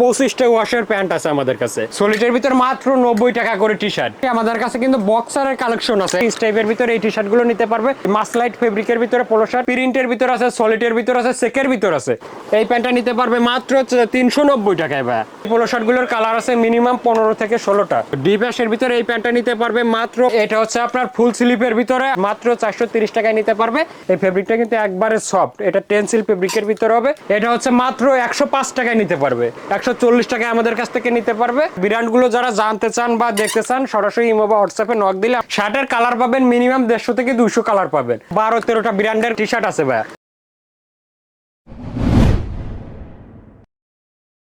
পঁচিশটা ওয়াশের প্যান্ট আছে আমাদের কাছে। সলিটের ভিতর মাত্র নব্বই টাকা করে টি শার্ট আমাদের কাছে কিন্তু বক্সারের কালেকশন আছে। এই ভিতরে এই টি শার্টগুলো নিতে পারবে। মাসলাইট ফেব্রিকের ভিতরে পোলো প্রিন্টের ভিতর আছে সলিটের ভিতর আছে সেকের ভিতর আছে। এই প্যান্টটা নিতে পারবে মাত্র তিনশো নব্বই টাকায় ভাই। পোলো গুলোর কালার আছে মিনিমাম পনেরো থেকে ষোলোটা। ডিপ্যাশের ভিতরে এই প্যান্টটা নিতে পারবে মাত্র, এটা হচ্ছে আপনার ফুল স্লিপের ভিতরে মাত্র চারশো তিরিশ টাকায় নিতে পারবে। এই ফেব্রিকটা কিন্তু একবারে সফট এটা টেন্সিল ফেব্রিকের ভিতরে হবে। এটা হচ্ছে মাত্র একশো পাঁচ টাকায় নিতে পারবে। একশো চল্লিশ টাকায় আমাদের কাছ থেকে নিতে পারবে। ব্র্যান্ডগুলো যারা জানতে চান বা দেখতে চান, সরাসরি ইমো বা হোয়াটসঅ্যাপে নক দিলে শার্টের কালার পাবেন মিনিমাম দেড়শো থেকে দুশো কালার পাবেন। বারো, তেরোটা ব্র্যান্ডের টি শার্ট আছে ভাই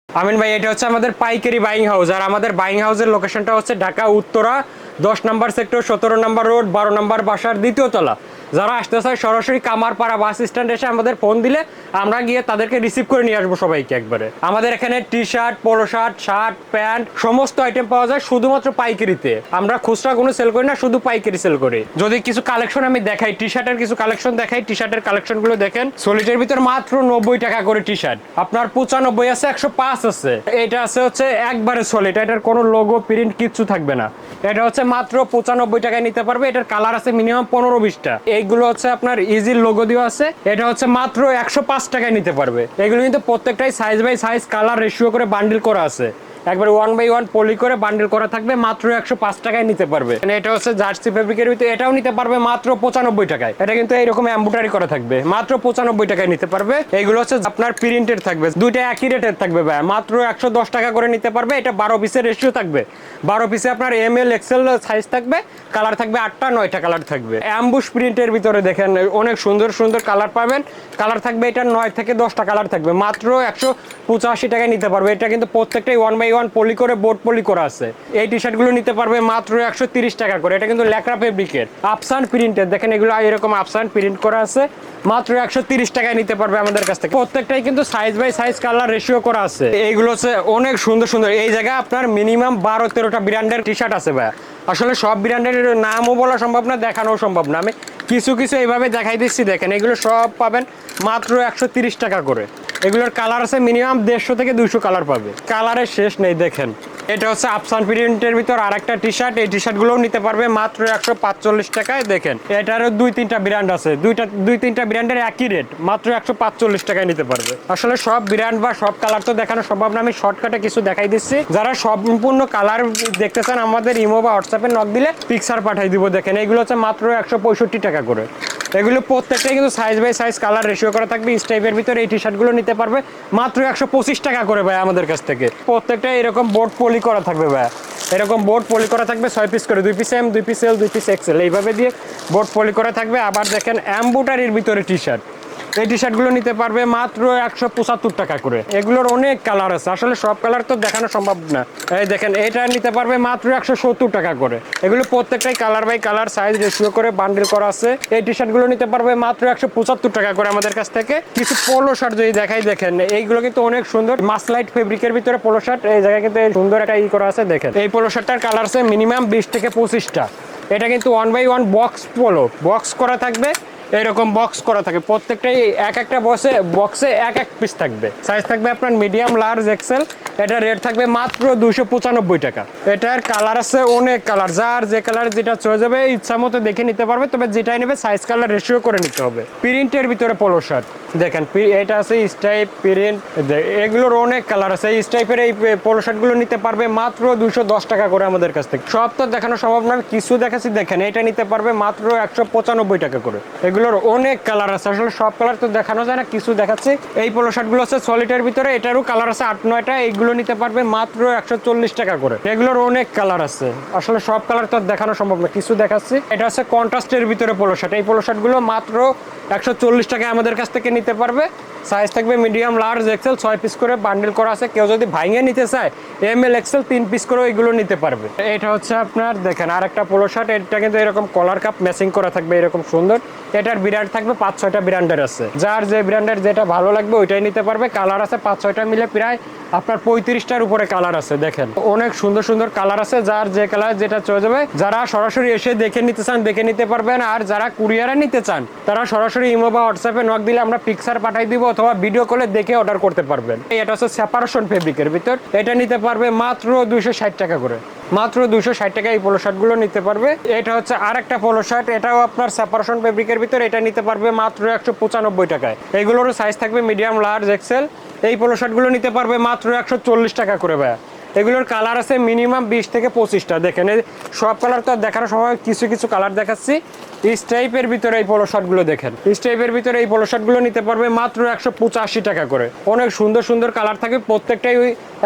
আমিন ভাই, এটা হচ্ছে আমাদের পাইকারি বাইং হাউস আর আমাদের বাইং হাউসের লোকেশনটা হচ্ছে ঢাকা, উত্তরা, দশ নম্বর সেক্টর সতেরো নম্বর রোড বারো নম্বর বাসার দ্বিতীয় তলা। যারা আসতে চায় সরাসরি কামারপাড়া বাস স্ট্যান্ড এসে আমাদের ফোন দিলে আমরা গিয়ে তাদেরকে রিসিভ করে নিয়ে আসব সবাইকে একবারে। আমাদের এখানে T shirt polo shirt shirt pant সমস্ত আইটেম পাওয়া যায় শুধুমাত্র পাইকারিতে। আমরা খুচরা কোনো সেল করি না, শুধু পাইকারি সেল করি। যদি কিছু কালেকশন আমি দেখাই টি শার্টের কিছু কালেকশন দেখাই টি শার্টের কালেকশনগুলো দেখেন সলিটের ভিতর মাত্র নব্বই টাকা করে টি শার্ট আপনার পঁচানব্বই আছে, একশো পাঁচ আছে। এটা আছে হচ্ছে একবারে সলিড এটার কোনো লোগো প্রিন্ট কিচ্ছু থাকবে না। এটা হচ্ছে মাত্র পঁচানব্বই টাকায় নিতে পারবে, এটার কালার আছে মিনিমাম পনেরো বিশটা। এইগুলো হচ্ছে আপনার ইজির লোগো দিয়ে আছে। এটা হচ্ছে মাত্র একশো পাঁচ টাকায় নিতে পারবে। এগুলো কিন্তু প্রত্যেকটাই size by size colour ratio করে বান্ডিল করা আছে। একবার ওয়ান বাই ওয়ান পলি করে বান্ডিল করা থাকবে, মাত্র একশো পাঁচ টাকায় নিতে পারবে। মানে এটা হচ্ছে জার্সি ফেব্রিকের ভিতরে এটাও নিতে পারবে, মাত্র পঁচানব্বই টাকায়। এটা কিন্তু এইরকম এম্বুটারি করা থাকবে, মাত্র পঁচানব্বই টাকায় নিতে পারবে। এইগুলো হচ্ছে আপনার প্রিন্টের থাকবে, দুইটা একই রেটের থাকবে ভাই। মাত্র একশো দশ টাকা করে নিতে পারবে, এটা বারো পিসের রেশিও থাকবে। বারো পিসে আপনার এম এল এক্সেল সাইজ থাকবে কালার থাকবে আটটা, নয়টা কালার থাকবে। অ্যাম্বুশ প্রিন্টের ভিতরে দেখেন, অনেক সুন্দর সুন্দর কালার পাবেন। কালার থাকবে এটা নয় থেকে দশটা কালার থাকবে, মাত্র একশো পঁচাশি টাকায় নিতে পারবে। এটা কিন্তু প্রত্যেকটাই ওয়ান বাই ওয়ান পলি করে, বোর্ড পলি করা আছে। এই টি শার্টগুলো নিতে পারবে মাত্র একশো টাকা করে। এটা কিন্তু ল্যাকড়া ফেব্রিকের আফসান প্রিন্টের দেখেন এগুলো এরকম আফসান প্রিন্ট করা আছে। মাত্র একশো তিরিশ টাকায় নিতে পারবে আমাদের কাছ থেকে। প্রত্যেকটাই কিন্তু size by size colour ratio করা আছে। এইগুলো হচ্ছে অনেক সুন্দর সুন্দর। এই জায়গায় আপনার মিনিমাম বারো তেরোটা ব্র্যান্ডের টি শার্ট আছে ভাই আসলে সব ব্র্যান্ডের নামও বলা সম্ভব না, দেখানোও সম্ভব না। আমি কিছু কিছু এইভাবে দেখাই দিচ্ছি। দেখেন এগুলো সব পাবেন মাত্র একশো টাকা করে। এগুলোর কালার আছে মিনিমাম দেড়শো থেকে দুশো কালার পাবে। কালারের শেষ নেই, দেখেন। এটা হচ্ছে আফসান প্রিন্টের ভিতর আর একটা টি শার্ট এই টি শার্টগুলোও নিতে পারবে মাত্র একশো পাঁচচল্লিশ টাকায়, দেখেন। এটারও দুই তিনটা ব্র্যান্ড আছে। দুইটা, দুই তিনটা ব্র্যান্ডের একই রেট মাত্র একশো পাঁচচল্লিশ টাকায় নিতে পারবে। আসলে সব ব্র্যান্ড বা সব কালার তো দেখানো সম্ভব না, আমি শর্টকাটে কিছু দেখাই দিচ্ছি। যারা সম্পূর্ণ কালার দেখতে চান, আমাদের ইমো বা হোয়াটসঅ্যাপে নক দিলে পিকচার পাঠাই দিব, দেখেন। এগুলো হচ্ছে মাত্র একশো পঁয়ষট্টি টাকা করে। এগুলো প্রত্যেকটাই কিন্তু size by size colour ratio করা থাকবে। স্টাইপের ভিতরে এই টি শার্টগুলো নিতে পারবে। মাত্র একশো পঁচিশ টাকা করে ভাই আমাদের কাছ থেকে। প্রত্যেকটা এরকম বোর্ড পলি করা থাকবে ভাই। এরকম বোর্ড পলি করা থাকবে, ছয় পিস করে। দুই পিস এম দুই পিস এল দুই পিস এক্সেল এইভাবে দিয়ে বোর্ড পলি করা থাকবে। আবার দেখেন অ্যাম্বুটারির ভিতরে টি শার্ট এই টি শার্টগুলো নিতে পারবে মাত্র একশো পঁচাত্তর টাকা করে। এগুলোর অনেক কালার আছে। আসলে সব কালার তো দেখানো সম্ভব না। এই দেখেন, এটা নিতে পারবে মাত্র একশো সত্তর টাকা করে। এগুলো প্রত্যেকটাই colour by colour, size ratio করে বান্ডিল করা আছে। এই টি শার্টগুলো নিতে পারবে মাত্র একশো পঁচাত্তর টাকা করে আমাদের কাছ থেকে। কিছু পোলো শার্ট যদি দেখাই, দেখেন, এইগুলো কিন্তু অনেক সুন্দর। মাসলাইট ফেব্রিকের ভিতরে পোলো শার্ট, এই জায়গায় কিন্তু সুন্দর একটা ই করা আছে, দেখেন। এই পোলো শার্টটার কালার আছে মিনিমাম বিশ থেকে পঁচিশটা। এটা কিন্তু one by one box polo. Box করা থাকবে। এরকম বক্স করা থাকে। প্রত্যেকটাই এক একটা বক্সে বক্সে এক এক পিস থাকবে। সাইজ থাকবে আপনার মিডিয়াম লার্জ এক্সেল এটা রেট থাকবে মাত্র দুশো পঁচানব্বই টাকা। এটার কালার আছে অনেক কালার যার যে কালার যেটা চলে যাবে ইচ্ছা মতো দেখে নিতে পারবে। তবে যেটাই নেবে সাইজ কালার রেশিও করে নিতে হবে। প্রিন্টের ভিতরে পোলো শার্ট দেখেন এটা আছে স্টাইপ প্রিন্ট এগুলোর অনেক কালার আছে। এই স্টাইপের এই পোলো শার্টগুলো নিতে পারবে মাত্র দুশো দশ টাকা করে আমাদের কাছ থেকে। সব তো দেখানো সম্ভব না। কিছু দেখাচ্ছি। দেখেন, এটা নিতে পারবে মাত্র একশো পঁচানব্বই টাকা করে। এগুলোর অনেক কালার আছে। আসলে সব কালার তো দেখানো যায় না, কিছু দেখাচ্ছি। এই পোলো শার্টগুলো আছে সলিটের ভিতরে, এটারও কালার আছে আট নয়টা এইগুলো নিতে পারবে মাত্র একশো চল্লিশ টাকা করে। এগুলোর অনেক কালার আছে। আসলে সব কালার তো দেখানো সম্ভব না, কিছু দেখাচ্ছি। এটা হচ্ছে কন্ট্রাস্টের ভিতরে পোলো শার্ট এই পোলো শার্টগুলো মাত্র একশো চল্লিশ টাকায় আমাদের কাছ থেকে নিতে পারবে। সাইজ থাকবে মিডিয়াম লার্জ এক্সেল ছয় পিস করে বান্ডেল করা আছে। কেউ যদি ভাঙে নিতে চায় এম এল এক্সেল তিন পিস করে এগুলো নিতে পারবে। এটা হচ্ছে আপনার, দেখেন আর একটা পোলো শার্ট এটা কিন্তু এরকম কলার কাপ ম্যাচিং করা থাকবে, এরকম সুন্দর। এটা এটার ব্র্যান্ড থাকবে, পাঁচ, ছয়টা ব্র্যান্ডের আছে। যার যে ব্র্যান্ডের যেটা ভালো লাগবে, ওইটাই নিতে পারবে। কালার আছে, পাঁচ, ছয়টা মিলে প্রায় আপনার পঁয়ত্রিশটার উপরে কালার আছে, দেখেন। অনেক সুন্দর সুন্দর কালার আছে, যার যে কালার যেটা চলে যাবে, যারা সরাসরি এসে দেখে নিতে চান, দেখে নিতে পারবেন। আর যারা কুরিয়ারে নিতে চান, তারা সরাসরি ইমো বা হোয়াটসঅ্যাপে নক দিলে আমরা পিকচার পাঠাই দিব অথবা ভিডিও কলে দেখে অর্ডার করতে পারবেন। এটা হচ্ছে সেপারেশন ফেব্রিকের ভিতর। এটা নিতে পারবে মাত্র দুইশো ষাট টাকা করে। মাত্র দুশো ষাট টাকা এই পোলো শার্টগুলো নিতে পারবে। এটা হচ্ছে আর একটা পোলো শার্ট এটাও আপনার সেপারেশন ফেব্রিকের ভিতরে, এটা নিতে পারবে মাত্র একশো পঁচানব্বই টাকায়। এগুলোর সাইজ থাকবে মিডিয়াম লার্জ এক্সেল এই পোলো শার্টগুলো নিতে পারবে মাত্র একশো চল্লিশ টাকা করে, ভাইয়া। এগুলোর কালার আছে মিনিমাম বিশ থেকে পঁচিশটা। দেখেন সব কালার তো আর দেখার সময় কিছু কিছু কালার দেখাচ্ছি। স্টাইপের ভিতরে এই পোলো দেখেন। স্টাইপের ভিতরে এই পোলো শার্টগুলো নিতে পারবে মাত্র একশো পঁচাশি টাকা করে। অনেক সুন্দর সুন্দর কালার থাকবে। প্রত্যেকটাই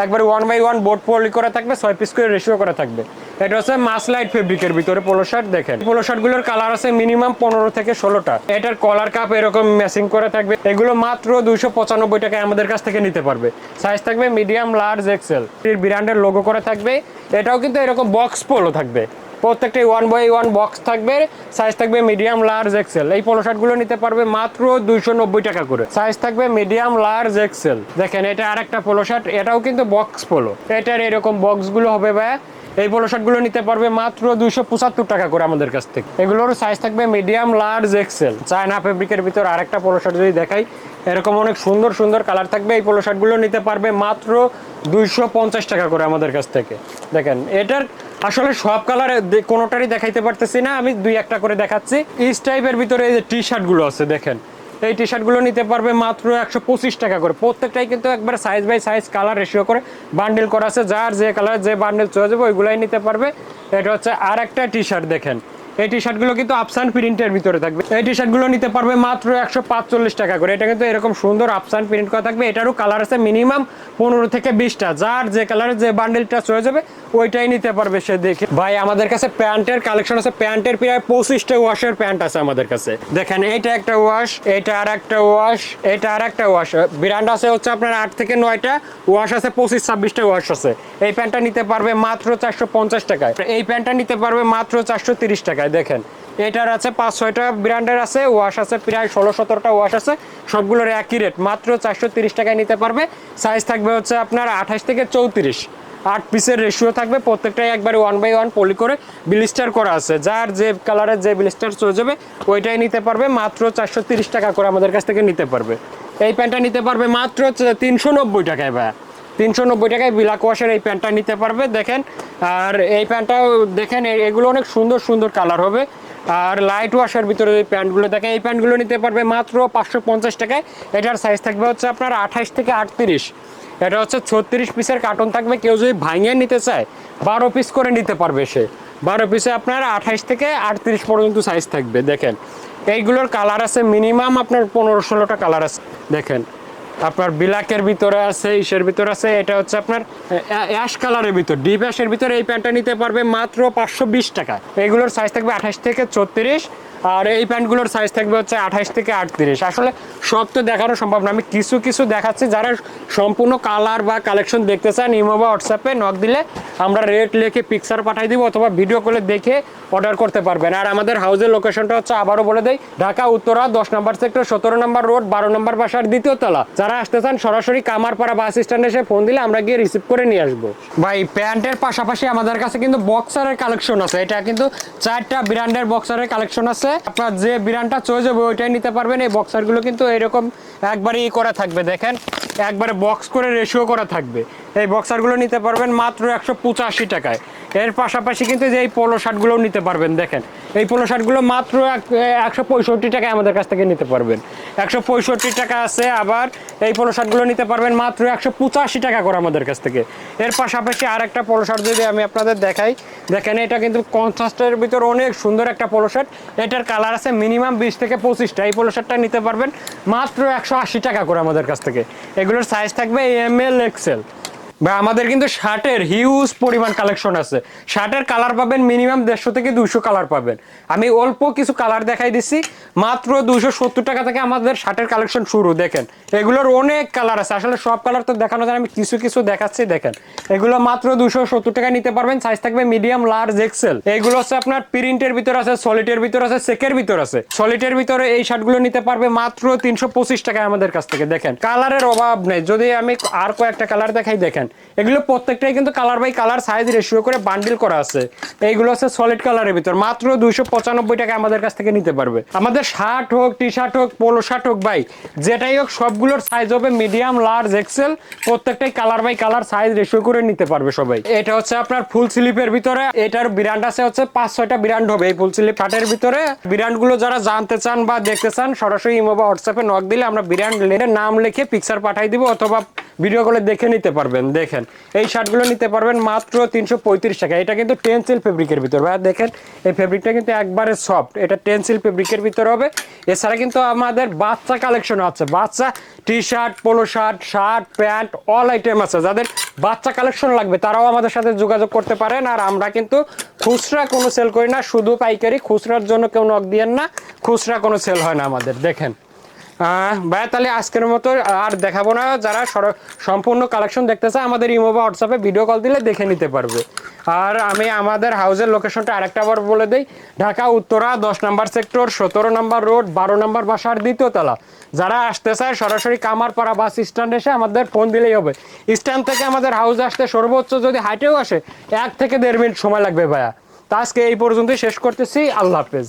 একবার one by one board poly করা থাকবে, ছয় পিস করে রেশিও করা থাকবে। এটা হচ্ছে মাসলাইট ফেব্রিকের ভিতরে পোলো শার্ট দেখেন। পোলো শার্টগুলোর কালার আছে মিনিমাম পনেরো থেকে ষোলোটা এটার কলার কাপ এরকম ম্যাচিং করে থাকবে। এগুলো মাত্র দুইশো পঁচানব্বই টাকায় আমাদের কাছ থেকে নিতে পারবে। সাইজ থাকবে মিডিয়াম লার্জ এক্সেল ব্র্যান্ডের লোগো করে থাকবে। এটাও কিন্তু এরকম বক্স পোলো থাকবে। প্রত্যেকটাই ওয়ান বাই ওয়ান বক্স থাকবে। সাইজ থাকবে মিডিয়াম লার্জ এক্সেল এই পোলো শার্টগুলো নিতে পারবে মাত্র দুইশো নব্বই টাকা করে। সাইজ থাকবে মিডিয়াম লার্জ এক্সেল দেখেন, এটা আরেকটা পোলো শার্ট এটাও কিন্তু বক্স পোলো এটার এরকম বক্সগুলো হবে ভাইয়া। এই পোলো শার্টগুলো নিতে পারবে মাত্র দুইশো পঁচাত্তর টাকা করে আমাদের কাছ থেকে। এগুলোর সাইজ থাকবে মিডিয়াম লার্জ এক্সেল চায়না ফেব্রিকের ভিতর আরেকটা পোলো শার্ট যদি দেখাই, এরকম অনেক সুন্দর সুন্দর কালার থাকবে। এই পোলো শার্টগুলো নিতে পারবে মাত্র দুইশো পঞ্চাশ টাকা করে আমাদের কাছ থেকে। দেখেন, এটার আসলে সব কালার কোনোটারই দেখাইতে পারতেছি না। আমি দুই একটা করে দেখাচ্ছি। ইস টাইপের ভিতরে এই যে টি শার্টগুলো আছে, দেখেন। এই টি শার্টগুলো নিতে পারবে মাত্র একশো পঁচিশ টাকা করে। প্রত্যেকটাই কিন্তু একবার size by size colour ratio করে বান্ডেল করা আছে। যার যে কালার যে বান্ডেল চলে যাবে ওইগুলাই নিতে পারবে। এটা হচ্ছে আর একটা টি শার্ট দেখেন। এই টি শার্টগুলো কিন্তু আফসান প্রিন্টের ভিতরে থাকবে। এই টি শার্টগুলো নিতে পারবে মাত্র একশো পাঁচচল্লিশ টাকা করে। এটা কিন্তু এরকম সুন্দর আফসান প্রিন্ট করা থাকবে। এটারও কালার আছে মিনিমাম পনেরো থেকে বিশটা। যার যে কালারের যে বান্ডেলটা চলে যাবে, ওইটাই নিতে পারবে সে দেখে। ভাই, আমাদের কাছে প্যান্টের কালেকশন আছে। প্যান্টের প্রায় পঁচিশটা ওয়াশের প্যান্ট আছে আমাদের কাছে। দেখেন, এইটা একটা ওয়াশ এটা আর একটা ওয়াশ এটা আর একটা ওয়াশ ব্র্যান্ড আছে হচ্ছে আপনার আট থেকে নয়টা ওয়াশ আছে পঁচিশ, ছাব্বিশটা ওয়াশ আছে। এই প্যান্টটা নিতে পারবে মাত্র চারশো পঞ্চাশ টাকায়। এই প্যান্টটা নিতে পারবে মাত্র চারশো তিরিশ টাকায় দেখেন। এটার আছে পাঁচ ছয়টা ব্র্যান্ডের আছে ওয়াশ আছে প্রায় ষোলো সতেরোটা ওয়াশ আছে, সবগুলোর একই রেট মাত্র চারশো তিরিশ টাকায় নিতে পারবে। সাইজ থাকবে হচ্ছে আপনার আঠাশ থেকে চৌত্রিশ। আট পিসের রেশিও থাকবে, প্রত্যেকটাই একবারে ওয়ান বাই ওয়ান পলি করে ব্লিস্টার করা আছে। যার যে কালারের যে ব্লিস্টার চলে যাবে, ওইটাই নিতে পারবে, মাত্র চারশো টাকা করে আমাদের কাছ থেকে নিতে পারবে। এই প্যান্টটা নিতে পারবে মাত্র তিনশো নব্বই টাকায়, ভাইয়া। তিনশো নব্বই টাকায় বিলাক ওয়াশের এই প্যান্টটা নিতে পারবে, দেখেন। আর এই প্যান্টটাও দেখেন এগুলো অনেক সুন্দর সুন্দর কালার হবে। আর লাইট ওয়াশের ভিতরে এই প্যান্টগুলো, দেখেন, এই প্যান্টগুলো নিতে পারবে মাত্র পাঁচশো পঞ্চাশ টাকায়। এটার সাইজ থাকবে হচ্ছে আপনার আঠাশ থেকে আটত্রিশ। এটা হচ্ছে ছত্রিশ পিসের কার্টন থাকবে, কেউ যদি ভাঙিয়ে নিতে চায়, বারো পিস করে নিতে পারবে সে। বারো পিসে আপনার আঠাশ থেকে আটত্রিশ পর্যন্ত সাইজ থাকবে, দেখেন। এইগুলোর কালার আছে মিনিমাম আপনার পনেরো ষোলোটা কালার আছে, দেখেন। আপনার বিলাকের ভিতরে আছে, ইসের ভিতরে আছে, এটা হচ্ছে আপনার অ্যাশ কালারের ভিতর, ডিপ অ্যাশের ভিতরে এই প্যান্টটা নিতে পারবে মাত্র পাঁচশো বিশ টাকা এগুলোর সাইজ থাকবে আঠাশ থেকে ছত্রিশ আর এই প্যান্টগুলোর সাইজ থাকবে হচ্ছে আঠাশ থেকে আটত্রিশ। আসলে সব তো দেখানো সম্ভব না। আমি কিছু কিছু দেখাচ্ছি যারা সম্পূর্ণ কালার বা কালেকশন দেখতে চান, ইমো বা হোয়াটসঅ্যাপে নক দিলে আমরা রেট লিখে পিকচার পাঠাই দিব অথবা ভিডিও করে দেখে অর্ডার করতে পারবেন। আর আমাদের হাউসের লোকেশনটা হচ্ছে আবারও বলে দেয় ঢাকা, উত্তরা, দশ নম্বর সেক্টর সতেরো নম্বর রোড বারো নম্বর বাসার দ্বিতীয় তলা। যারা আসতে চান, সরাসরি কামারপাড়া বাস স্ট্যান্ডে এসে ফোন দিলে আমরা গিয়ে রিসিভ করে নিয়ে আসব। ভাই, প্যান্টের পাশাপাশি আমাদের কাছে কিন্তু বক্সারের কালেকশন আছে। এটা কিন্তু চারটা ব্র্যান্ডের বক্সারের কালেকশন আছে। আপনার যে বিরানটা চয়ে যাবে, ওইটাই নিতে পারবেন। এই বক্সারগুলো কিন্তু এরকম একবারই করা থাকবে, দেখেন। একবারে বক্স করে রেশিও করা থাকবে। এই বক্সারগুলো নিতে পারবেন মাত্র একশো পঁচাশি টাকায়। এর পাশাপাশি কিন্তু যে এই পোলো শার্টগুলোও নিতে পারবেন, দেখেন। এই পোলো শার্টগুলো মাত্র একশো পঁয়ষট্টি টাকায় আমাদের কাছ থেকে নিতে পারবেন। একশো পঁয়ষট্টি টাকা আছে, আবার এই পোলো শার্টগুলো নিতে পারবেন মাত্র একশো পঁচাশি টাকা করে আমাদের কাছ থেকে। এর পাশাপাশি আর একটা পোলো শার্ট যদি আমি আপনাদের দেখাই, দেখেন এটা কিন্তু কনট্রাস্টের ভিতর অনেক সুন্দর একটা পোলো শার্ট এটার কালার আছে মিনিমাম বিশ থেকে পঁচিশটা। এই পোলো শার্টটা নিতে পারবেন মাত্র একশো আশি টাকা করে আমাদের কাছ থেকে। এগুলোর সাইজ থাকবে এম এল এক্সেল ভাই, আমাদের কিন্তু শার্টের হিউজ পরিমাণ কালেকশন আছে। শার্টের কালার পাবেন মিনিমাম দেড়শো থেকে দুইশো কালার পাবেন। আমি অল্প কিছু কালার দেখাই দিচ্ছি মাত্র দুইশো সত্তর টাকা থেকে আমাদের শার্টের কালেকশন শুরু, দেখেন। এগুলোর অনেক কালার আছে, আসলে সব কালার তো দেখানো যায় আমি কিছু কিছু দেখাচ্ছি, দেখেন। এগুলো মাত্র দুশো সত্তর টাকা নিতে পারবেন সাইজ থাকবে মিডিয়াম লার্জ এক্সেল এগুলো হচ্ছে আপনার প্রিন্টের ভিতর আছে সলিটের ভিতর আছে সেকের ভিতর আছে। সলিটের ভিতরে এই শার্টগুলো নিতে পারবে মাত্র তিনশো পঁচিশ টাকায় আমাদের কাছ থেকে, দেখেন। কালারের অভাব নেই, যদি আমি আর কয়েকটা কালার দেখাই, দেখেন। এগুলো প্রত্যেকটাই কিন্তু colour by colour size ratio করে বান্ডিল করা আছে। এইগুলো হচ্ছে সলিড কালারের ভিতর। মাত্র দুইশো পঁচানব্বই টাকা আমাদের কাছ থেকে নিতে পারবে। আমাদের শার্ট হোক টি শার্ট হোক পোলো শার্ট হোক, ভাই, যেটাই হোক, সবগুলোর সাইজ হবে মিডিয়াম লার্জ এক্সেল প্রত্যেকটাই colour by colour size ratio করে নিতে পারবে সবাই। এটা হচ্ছে আপনার ফুল স্লিপের ভিতরে। এটার ব্র্যান্ড আছে হচ্ছে পাঁচ ছয়টা ব্র্যান্ড হবে এই ফুল স্লিপ শার্টের ভিতরে। ব্র্যান্ডগুলো যারা জানতে চান বা দেখতে চান, সরাসরি ইমো বা হোয়াটসঅ্যাপে নক দিলে আমরা ব্র্যান্ড নাম লিখে পিকচার পাঠাই দিব অথবা ভিডিও কলে দেখে নিতে পারবেন। দেখেন, এই শার্টগুলো নিতে পারবেন মাত্র তিনশো পঁয়ত্রিশ টাকা। এটা কিন্তু টেন্সিল ফেব্রিকের ভিতর। ভাই দেখেন, এই ফেব্রিকটা কিন্তু একবারে সফট। এটা টেন্সিল ফেব্রিকের ভিতর হবে। এছাড়া কিন্তু আমাদের বাচ্চা কালেকশন আছে। বাচ্চা T shirt polo shirt shirt, pant, all item আছে। যাদের বাচ্চা কালেকশন লাগবে, তারাও আমাদের সাথে যোগাযোগ করতে পারেন। আর আমরা কিন্তু খুচরা কোনো সেল করি না, শুধু পাইকারি। খুচরার জন্য কেউ নক দিয়েন না। খুচরা কোনো সেল হয় না আমাদের। দেখেন। ভাইয়া তাহলে আজকের মতো আর দেখাবো না। যারা সম্পূর্ণ কালেকশন দেখতে চায়, আমাদের ইমো বা হোয়াটসঅ্যাপে ভিডিও কল দিলে দেখে নিতে পারবে। আর আমি আমাদের হাউসের লোকেশনটা আরেকটা বার বলে দিই। ঢাকা, উত্তরা, দশ নম্বর সেক্টর সতেরো নম্বর রোড বারো নম্বর বাসার দ্বিতীয় তলা। যারা আসতে চায়, সরাসরি কামারপাড়া বাস স্ট্যান্ড এসে আমাদের ফোন দিলেই হবে। স্ট্যান্ড থেকে আমাদের হাউস আসতে সর্বোচ্চ যদি হাইটেও আসে, এক থেকে দেড় মিনিট সময় লাগবে ভাইয়া। তা আজকে এই পর্যন্তই শেষ করতেছি। আল্লাহ হাফেজ।